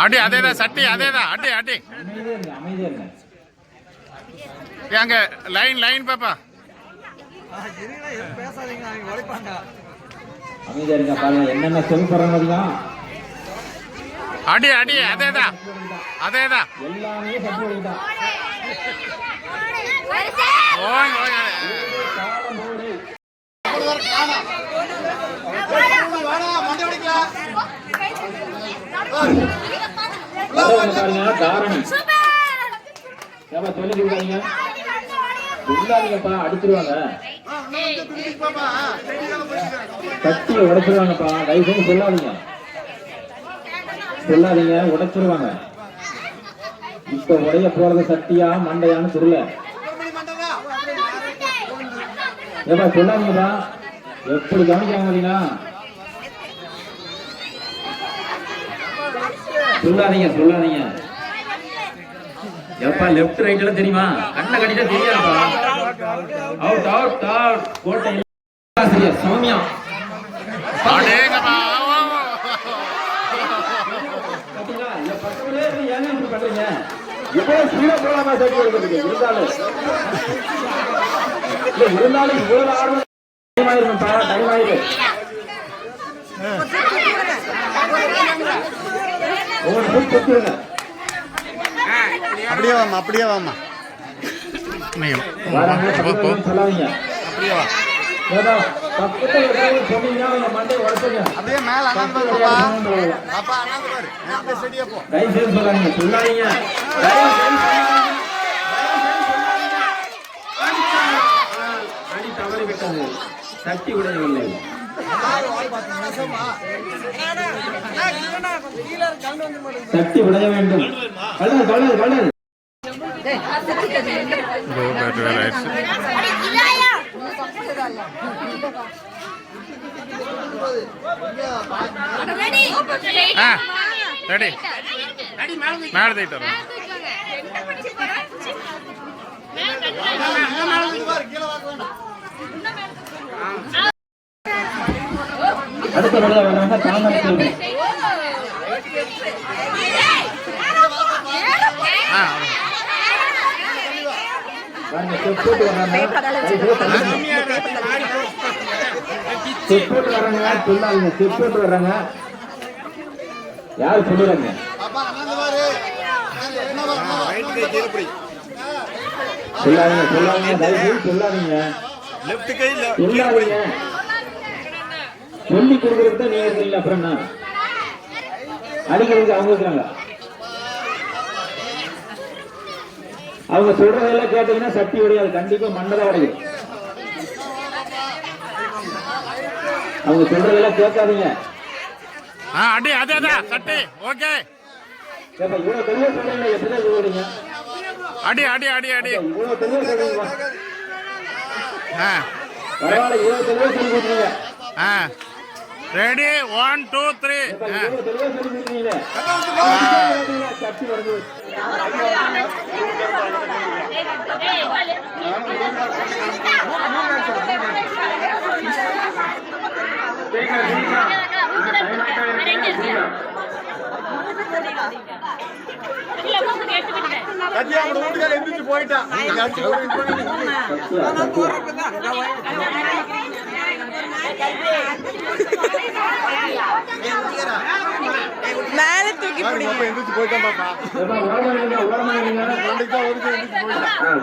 அடி அதேதான் சட்டி அதேதான். அடி அடி. அங்க லைன் லைன் பாப்பா. அமைதியா இருங்க பாருங்க என்னென்ன சொல் போறாங்க அடி அடி அதேதான். அதேதான். எல்லாமே ஓங்க ஓங்க பாருங்க தாரணி ஏப்பா சொல்லி விடாதீங்க விடாதீங்கப்பா அடிச்சிருவாங்க. சட்டியை உடைச்சிருவாங்கப்பா. தயவு சொல்லாதீங்க. சொல்லாதீங்க உடைச்சிருவாங்க. இப்ப உடைய போறது சட்டியா மண்டையான்னு தெரியல. ஏப்பா சொல்லாதீங்கப்பா. எப்படி கவனிக்காம சொல்லாதீங்க சொல்லாதீங்க. எப்பா லெஃப்ட் ரைட் எல்லாம் தெரியுமா? கண்ணை கட்டிட்டா தெரியாதுப்பா. அவுட் அவுட் அவுட் கோட்டை ஆசிரியர் சௌமியா. இருந்தாலும். இவ்வளவு ஆர்வம் டைம் டைம் ஒவ்வொரு போய் கொத்துருங்க அப்படியே வாமா அப்படியே வாமா அப்படியே மேல பாரு செடியா போ. தயவு செய்து சொல்லாதீங்க சொல்லாதீங்க. உடையவில்லை. சக்தி உடைய வேண்டும். கல்லது கல்லது கல்லது பேட்டு வேற ஆயிடுச்சு ஆ ரெடி மேலே தூக்கிட்டு வரோம் அடுத்த விளையா வராங்க தாமரை ஸ்டெப் போட்டு வர்றாங்க. ஸ்டெப் போட்டு வர்றாங்க சொல்லாதீங்க. ஸ்டெப் போட்டு வர்றாங்க. யார் சொல்லுறாங்க? சொல்லாதீங்க சொல்லாதீங்க. சொல்லாதீங்க. சொல்லாதீங்க. சொல்லி கொடுக்கறது தான் நீங்க இருக்கீங்க அப்புறம் என்ன? அடிக்கிறதுக்கு அவங்க இருக்கிறாங்க. அவங்க சொல்றதெல்லாம் கேட்டீங்கன்னா சக்தி உடையாது கண்டிப்பா மண்ணதான் உடையும் அவங்க சொல்றதெல்லாம் கேட்காதீங்க. அடி அதேதான் சட்டி ஓகே. ஏப்பா, இவ்வளவு தெளிவா சொல்றீங்க எப்படிதான் சொல்றீங்க அடி அடி அடி அடி. இவ்வளவு தெளிவா சொல்றீங்க பரவாயில்ல இவ்வளவு தெளிவா சொல்லி கொடுக்குறீங்க ஆ. ரெடி ஒன் டூ த்ரீ கத்தியா அவங்க வீட்டுக்கார எந்திரிச்சு போயிட்டான் மேல தூக்கி பாப்பா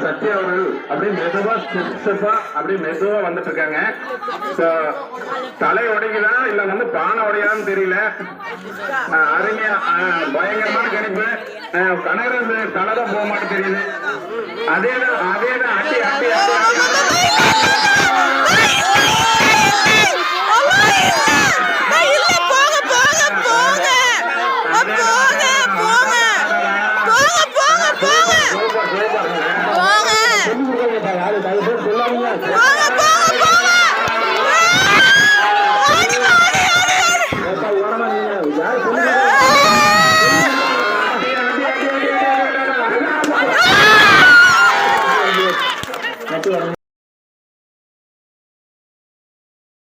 சத்யா அவர்கள் அப்படியே மெதுவா ஸ்டெப் ஸ்டெப்பா அப்படியே மெதுவா வந்துட்டு இருக்காங்க தலை உடைக்குதா இல்ல வந்து பானை உடையான்னு தெரியல அருமையா பயங்கரமான கணிப்பு கனகராஜ் தலை தான் போக மாட்டேன் தெரியுது அதேதான் அதேதான் அடி போங்க போங்க போங்க.